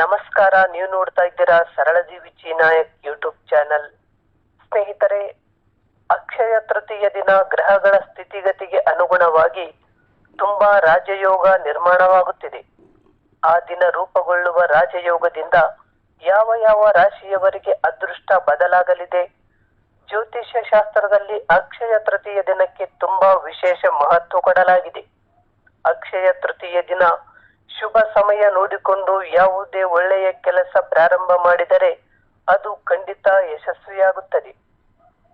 ನಮಸ್ಕಾರ, ನೀವು ನೋಡ್ತಾ ಇದ್ದೀರಾ ಸರಳ ಜೀವಿ ನಾಯಕ್ ಯೂಟ್ಯೂಬ್ ಚಾನಲ್ ಸ್ನೇಹಿತರೆ, ಅಕ್ಷಯ ತೃತೀಯ ದಿನ ಗ್ರಹಗಳ ಸ್ಥಿತಿಗತಿಗೆ ಅನುಗುಣವಾಗಿ ತುಂಬಾ ರಾಜಯೋಗ ನಿರ್ಮಾಣವಾಗುತ್ತಿದೆ. ಆ ದಿನ ರೂಪುಗೊಳ್ಳುವ ರಾಜಯೋಗದಿಂದ ಯಾವ ಯಾವ ರಾಶಿಯವರಿಗೆ ಅದೃಷ್ಟ ಬದಲಾಗಲಿದೆ? ಜ್ಯೋತಿಷ್ಯ ಶಾಸ್ತ್ರದಲ್ಲಿ ಅಕ್ಷಯ ತೃತೀಯ ದಿನಕ್ಕೆ ತುಂಬಾ ವಿಶೇಷ ಮಹತ್ವ ಕೊಡಲಾಗಿದೆ. ಅಕ್ಷಯ ತೃತೀಯ ದಿನ ಶುಭ ಸಮಯ ನೋಡಿಕೊಂಡು ಯಾವುದೇ ಒಳ್ಳೆಯ ಕೆಲಸ ಪ್ರಾರಂಭ ಮಾಡಿದರೆ ಅದು ಖಂಡಿತ ಯಶಸ್ವಿಯಾಗುತ್ತದೆ.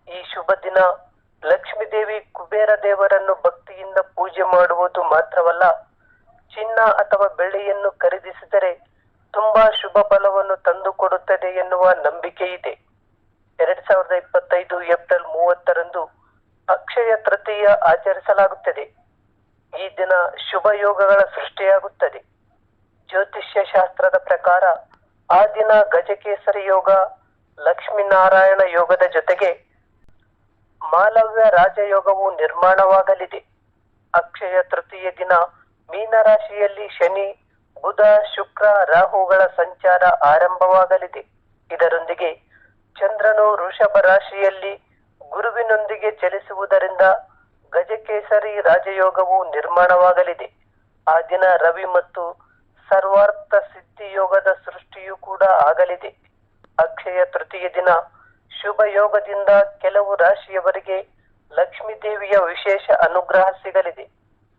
ಈ ಶುಭ ದಿನ ಲಕ್ಷ್ಮೀದೇವಿ ಕುಬೇರ ದೇವರನ್ನು ಭಕ್ತಿಯಿಂದ ಪೂಜೆ ಮಾಡುವುದು ಮಾತ್ರವಲ್ಲ, ಚಿನ್ನ ಅಥವಾ ಬೆಳ್ಳಿಯನ್ನು ಖರೀದಿಸಿದರೆ ತುಂಬಾ ಶುಭ ಫಲವನ್ನು ತಂದುಕೊಡುತ್ತದೆ ಎನ್ನುವ ನಂಬಿಕೆ ಇದೆ. ಎರಡ್ ಸಾವಿರದ ಇಪ್ಪತ್ತೈದು ಏಪ್ರಿಲ್ ಮೂವತ್ತರಂದು ಅಕ್ಷಯ ತೃತೀಯ ಆಚರಿಸಲಾಗುತ್ತದೆ. ಈ ದಿನ ಶುಭ ಯೋಗಗಳ ಸೃಷ್ಟಿಯಾಗುತ್ತದೆ. ಜ್ಯೋತಿಷ್ಯ ಶಾಸ್ತ್ರದ ಪ್ರಕಾರ ಆ ದಿನ ಗಜಕೇಸರಿ ಯೋಗ, ಲಕ್ಷ್ಮೀನಾರಾಯಣ ಯೋಗದ ಜೊತೆಗೆ ಮಾಲವ್ಯ ರಾಜಯೋಗವು ನಿರ್ಮಾಣವಾಗಲಿದೆ. ಅಕ್ಷಯ ತೃತೀಯ ದಿನ ಮೀನರಾಶಿಯಲ್ಲಿ ಶನಿ, ಬುಧ, ಶುಕ್ರ, ರಾಹುಗಳ ಸಂಚಾರ ಆರಂಭವಾಗಲಿದೆ. ಇದರೊಂದಿಗೆ ಚಂದ್ರನು ವೃಷಭ ರಾಶಿಯಲ್ಲಿ ಗುರುವಿನೊಂದಿಗೆ ಚಲಿಸುವುದರಿಂದ ಗಜಕೇಸರಿ ರಾಜಯೋಗವು ನಿರ್ಮಾಣವಾಗಲಿದೆ. ಆ ದಿನ ರವಿ ಮತ್ತು ಸರ್ವಾರ್ಥ ಸಿದ್ಧಿ ಯೋಗದ ಸೃಷ್ಟಿಯೂ ಕೂಡ ಆಗಲಿದೆ. ಅಕ್ಷಯ ತೃತೀಯ ದಿನ ಶುಭ ಯೋಗದಿಂದ ಕೆಲವು ರಾಶಿಯವರಿಗೆ ಲಕ್ಷ್ಮೀ ದೇವಿಯ ವಿಶೇಷ ಅನುಗ್ರಹ ಸಿಗಲಿದೆ.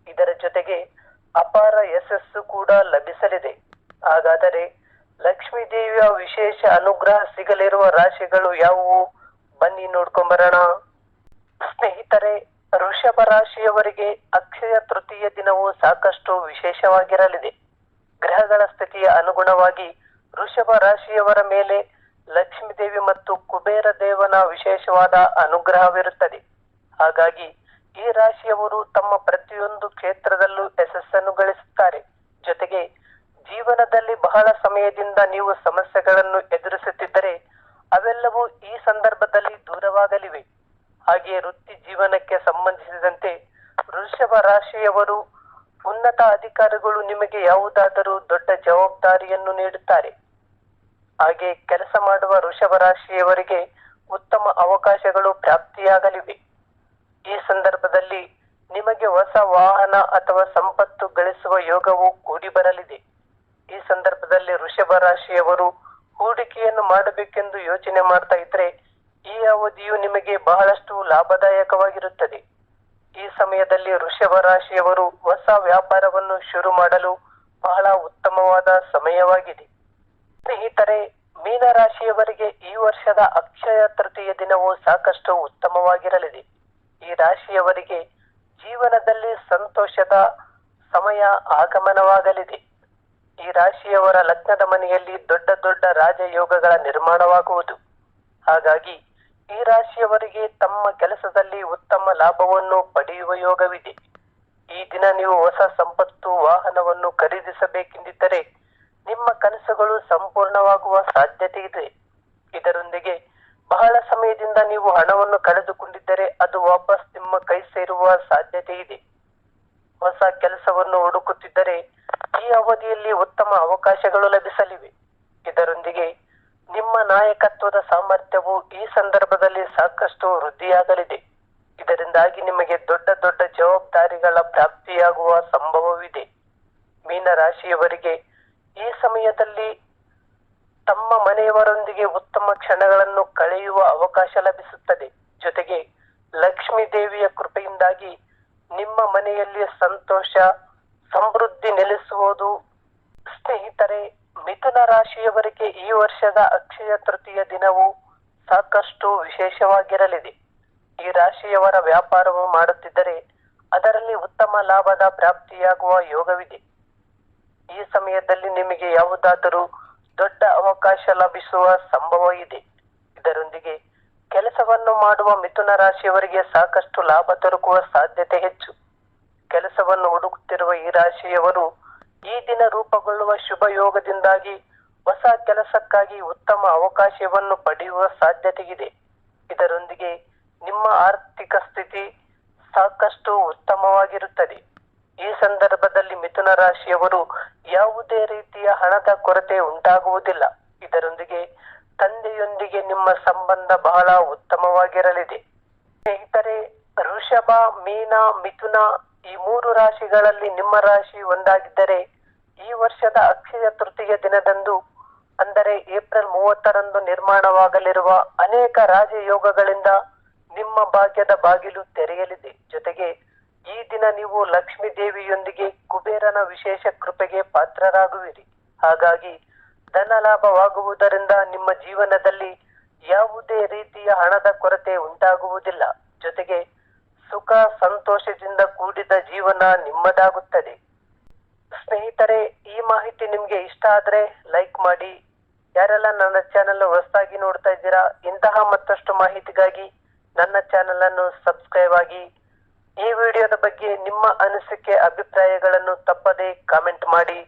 ಇದರ ಜೊತೆಗೆ ಅಪಾರ ಯಶಸ್ಸು ಕೂಡ ಲಭಿಸಲಿದೆ. ಹಾಗಾದರೆ ಲಕ್ಷ್ಮೀ ದೇವಿಯ ವಿಶೇಷ ಅನುಗ್ರಹ ಸಿಗಲಿರುವ ರಾಶಿಗಳು ಯಾವುವು? ಬನ್ನಿ ನೋಡ್ಕೊಂಬರೋಣ. ಸ್ನೇಹಿತರೆ, ವೃಷಭ ರಾಶಿಯವರಿಗೆ ಅಕ್ಷಯ ತೃತೀಯ ದಿನವು ಸಾಕಷ್ಟು ವಿಶೇಷವಾಗಿರಲಿದೆ. ಗ್ರಹಗಳ ಸ್ಥಿತಿಯ ಅನುಗುಣವಾಗಿ ವೃಷಭ ರಾಶಿಯವರ ಮೇಲೆ ಲಕ್ಷ್ಮೀ ದೇವಿ ಮತ್ತು ಕುಬೇರ ದೇವನ ವಿಶೇಷವಾದ ಅನುಗ್ರಹವಿರುತ್ತದೆ. ಹಾಗಾಗಿ ಈ ರಾಶಿಯವರು ತಮ್ಮ ಪ್ರತಿಯೊಂದು ಕ್ಷೇತ್ರದಲ್ಲೂ ಯಶಸ್ಸನ್ನು ಗಳಿಸುತ್ತಾರೆ. ಜೊತೆಗೆ ಜೀವನದಲ್ಲಿ ಬಹಳ ಸಮಯದಿಂದ ನೀವು ಸಮಸ್ಯೆಗಳನ್ನು ಎದುರಿಸುತ್ತಿದ್ದರೆ ಅವೆಲ್ಲವೂ ಈ ಸಂದರ್ಭದಲ್ಲಿ ದೂರವಾಗಲಿವೆ. ಹಾಗೆಯೇ ವೃತ್ತಿ ಜೀವನಕ್ಕೆ ಸಂಬಂಧಿಸಿದಂತೆ ವೃಷಭ ರಾಶಿಯವರು ಉನ್ನತ ಅಧಿಕಾರಿಗಳು ನಿಮಗೆ ಯಾವುದಾದರೂ ದೊಡ್ಡ ಜವಾಬ್ದಾರಿಯನ್ನು ನೀಡುತ್ತಾರೆ. ಹಾಗೆ ಕೆಲಸ ಮಾಡುವ ವೃಷಭ ರಾಶಿಯವರಿಗೆ ಉತ್ತಮ ಅವಕಾಶಗಳು ಪ್ರಾಪ್ತಿಯಾಗಲಿವೆ. ಈ ಸಂದರ್ಭದಲ್ಲಿ ನಿಮಗೆ ಹೊಸ ವಾಹನ ಅಥವಾ ಸಂಪತ್ತು ಗಳಿಸುವ ಯೋಗವು ಕೂಡಿ ಬರಲಿದೆ. ಈ ಸಂದರ್ಭದಲ್ಲಿ ವೃಷಭ ರಾಶಿಯವರು ಹೂಡಿಕೆಯನ್ನು ಮಾಡಬೇಕೆಂದು ಯೋಚನೆ ಮಾಡ್ತಾ ಇದ್ರೆ ಈ ಅವಧಿಯು ನಿಮಗೆ ಬಹಳಷ್ಟು ಲಾಭದಾಯಕವಾಗಿರುತ್ತದೆ. ಈ ಸಮಯದಲ್ಲಿ ವೃಷಭ ರಾಶಿಯವರು ಹೊಸ ವ್ಯಾಪಾರವನ್ನು ಶುರು ಮಾಡಲು ಬಹಳ ಉತ್ತಮವಾದ ಸಮಯವಾಗಿದೆ. ಸ್ನೇಹಿತರೆ, ಮೀನರಾಶಿಯವರಿಗೆ ಈ ವರ್ಷದ ಅಕ್ಷಯ ತೃತೀಯ ದಿನವು ಸಾಕಷ್ಟು ಉತ್ತಮವಾಗಿರಲಿದೆ. ಈ ರಾಶಿಯವರಿಗೆ ಜೀವನದಲ್ಲಿ ಸಂತೋಷದ ಸಮಯ ಆಗಮನವಾಗಲಿದೆ. ಈ ರಾಶಿಯವರ ಲಗ್ನದ ಮನೆಯಲ್ಲಿ ದೊಡ್ಡ ದೊಡ್ಡ ರಾಜಯೋಗಗಳ ನಿರ್ಮಾಣವಾಗುವುದು. ಹಾಗಾಗಿ ಈ ರಾಶಿಯವರಿಗೆ ತಮ್ಮ ಕೆಲಸದಲ್ಲಿ ಉತ್ತಮ ಲಾಭವನ್ನು ಪಡೆಯುವ ಯೋಗವಿದೆ. ಈ ದಿನ ನೀವು ಹೊಸ ಸಂಪತ್ತು, ವಾಹನವನ್ನು ಖರೀದಿಸಬೇಕೆಂದಿದ್ದರೆ ನಿಮ್ಮ ಕನಸುಗಳು ಸಂಪೂರ್ಣವಾಗುವ ಸಾಧ್ಯತೆ ಇದೆ. ಇದರೊಂದಿಗೆ ಬಹಳ ಸಮಯದಿಂದ ನೀವು ಹಣವನ್ನು ಕಳೆದುಕೊಂಡಿದ್ದರೆ ಅದು ವಾಪಸ್ ನಿಮ್ಮ ಕೈ ಸೇರುವ ಸಾಧ್ಯತೆ ಇದೆ. ಹೊಸ ಕೆಲಸವನ್ನು ಹುಡುಕುತ್ತಿದ್ದರೆ ಈ ಅವಧಿಯಲ್ಲಿ ಉತ್ತಮ ಅವಕಾಶಗಳು ಲಭಿಸಲಿವೆ. ಇದರೊಂದಿಗೆ ನಿಮ್ಮ ನಾಯಕತ್ವದ ಸಾಮರ್ಥ್ಯವು ಈ ಸಂದರ್ಭದಲ್ಲಿ ಸಾಕಷ್ಟು ವೃದ್ಧಿಯಾಗಲಿದೆ. ಇದರಿಂದಾಗಿ ನಿಮಗೆ ದೊಡ್ಡ ದೊಡ್ಡ ಜವಾಬ್ದಾರಿಗಳ ಪ್ರಾಪ್ತಿಯಾಗುವ ಸಂಭವವಿದೆ. ಮೀನ ರಾಶಿಯವರಿಗೆ ಈ ಸಮಯದಲ್ಲಿ ತಮ್ಮ ಮನೆಯವರೊಂದಿಗೆ ಉತ್ತಮ ಕ್ಷಣಗಳನ್ನು ಕಳೆಯುವ ಅವಕಾಶ ಲಭಿಸುತ್ತದೆ. ಜೊತೆಗೆ ಲಕ್ಷ್ಮೀ ದೇವಿಯ ಕೃಪೆಯಿಂದಾಗಿ ನಿಮ್ಮ ಮನೆಯಲ್ಲಿ ಸಂತೋಷ, ಸಮೃದ್ಧಿ ನೆಲೆಸುವುದು ಸ್ನೇಹಿತರೆ ಮಿಥುನ ರಾಶಿಯವರಿಗೆ ಈ ವರ್ಷದ ಅಕ್ಷಯ ತೃತೀಯ ದಿನವು ಸಾಕಷ್ಟು ವಿಶೇಷವಾಗಿರಲಿದೆ. ಈ ರಾಶಿಯವರ ವ್ಯಾಪಾರವು ಮಾಡುತ್ತಿದ್ದರೆ ಅದರಲ್ಲಿ ಉತ್ತಮ ಲಾಭದ ಪ್ರಾಪ್ತಿಯಾಗುವ ಯೋಗವಿದೆ. ಈ ಸಮಯದಲ್ಲಿ ನಿಮಗೆ ಯಾವುದಾದರೂ ದೊಡ್ಡ ಅವಕಾಶ ಲಭಿಸುವ ಸಂಭವ ಇದೆ. ಇದರೊಂದಿಗೆ ಕೆಲಸವನ್ನು ಮಾಡುವ ಮಿಥುನ ರಾಶಿಯವರಿಗೆ ಸಾಕಷ್ಟು ಲಾಭ ದೊರಕುವ ಸಾಧ್ಯತೆ ಹೆಚ್ಚು. ಕೆಲಸವನ್ನು ಹುಡುಕುತ್ತಿರುವ ಈ ರಾಶಿಯವರು ಈ ದಿನ ರೂಪುಗೊಳ್ಳುವ ಶುಭ ಯೋಗದಿಂದಾಗಿ ಹೊಸ ಕೆಲಸಕ್ಕಾಗಿ ಉತ್ತಮ ಅವಕಾಶವನ್ನು ಪಡೆಯುವ ಸಾಧ್ಯತೆ ಇದೆ ಇದರೊಂದಿಗೆ ನಿಮ್ಮ ಆರ್ಥಿಕ ಸ್ಥಿತಿ ಸಾಕಷ್ಟು ಉತ್ತಮವಾಗಿರುತ್ತದೆ. ಈ ಸಂದರ್ಭದಲ್ಲಿ ಮಿಥುನ ರಾಶಿಯವರು ಯಾವುದೇ ರೀತಿಯ ಹಣದ ಕೊರತೆ ಉಂಟಾಗುವುದಿಲ್ಲ. ಇದರೊಂದಿಗೆ ತಂದೆಯೊಂದಿಗೆ ನಿಮ್ಮ ಸಂಬಂಧ ಬಹಳ ಉತ್ತಮವಾಗಿರಲಿದೆ. ಸ್ನೇಹಿತರೆ, ವೃಷಭ, ಮೀನ, ಮಿಥುನ ಈ ಮೂರು ರಾಶಿಗಳಲ್ಲಿ ನಿಮ್ಮ ರಾಶಿ ಒಂದಾಗಿದ್ದರೆ ಈ ವರ್ಷದ ಅಕ್ಷಯ ತೃತೀಯ ದಿನದಂದು, ಅಂದರೆ ಏಪ್ರಿಲ್ ಮೂವತ್ತರಂದು ನಿರ್ಮಾಣವಾಗಲಿರುವ ಅನೇಕ ರಾಜಯೋಗಗಳಿಂದ ನಿಮ್ಮ ಭಾಗ್ಯದ ಬಾಗಿಲು ತೆರೆಯಲಿದೆ. ಜೊತೆಗೆ ಈ ದಿನ ನೀವು ಲಕ್ಷ್ಮೀ ದೇವಿಯೊಂದಿಗೆ ಕುಬೇರನ ವಿಶೇಷ ಕೃಪೆಗೆ ಪಾತ್ರರಾಗುವಿರಿ. ಹಾಗಾಗಿ ಧನ ಲಾಭವಾಗುವುದರಿಂದ ನಿಮ್ಮ ಜೀವನದಲ್ಲಿ ಯಾವುದೇ ರೀತಿಯ ಹಣದ ಕೊರತೆ ಉಂಟಾಗುವುದಿಲ್ಲ. ಜೊತೆಗೆ ಸುಖ, ಸಂತೋಷದಿಂದ ಕೂಡಿದ ಜೀವನ ನಿಮ್ಮದಾಗುತ್ತದೆ. ಸ್ನೇಹಿತರೆ, ಈ ಮಾಹಿತಿ ನಿಮ್ಗೆ ಇಷ್ಟ ಆದ್ರೆ ಲೈಕ್ ಮಾಡಿ. ಯಾರೆಲ್ಲ ನನ್ನ ಚಾನೆಲ್ ಹೊಸದಾಗಿ ನೋಡ್ತಾ ಇದ್ದೀರಾ, ಇಂತಹ ಮತ್ತಷ್ಟು ಮಾಹಿತಿಗಾಗಿ ನನ್ನ ಚಾನೆಲ್ ಅನ್ನು ಸಬ್ಸ್ಕ್ರೈಬ್ ಆಗಿ. ಈ ವಿಡಿಯೋದ ಬಗ್ಗೆ ನಿಮ್ಮ ಅನಿಸಿಕೆ, ಅಭಿಪ್ರಾಯಗಳನ್ನು ತಪ್ಪದೆ ಕಾಮೆಂಟ್ ಮಾಡಿ.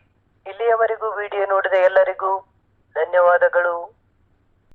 ಇಲ್ಲಿಯವರೆಗೂ ವಿಡಿಯೋ ನೋಡಿದ ಎಲ್ಲರಿಗೂ ಧನ್ಯವಾದಗಳು.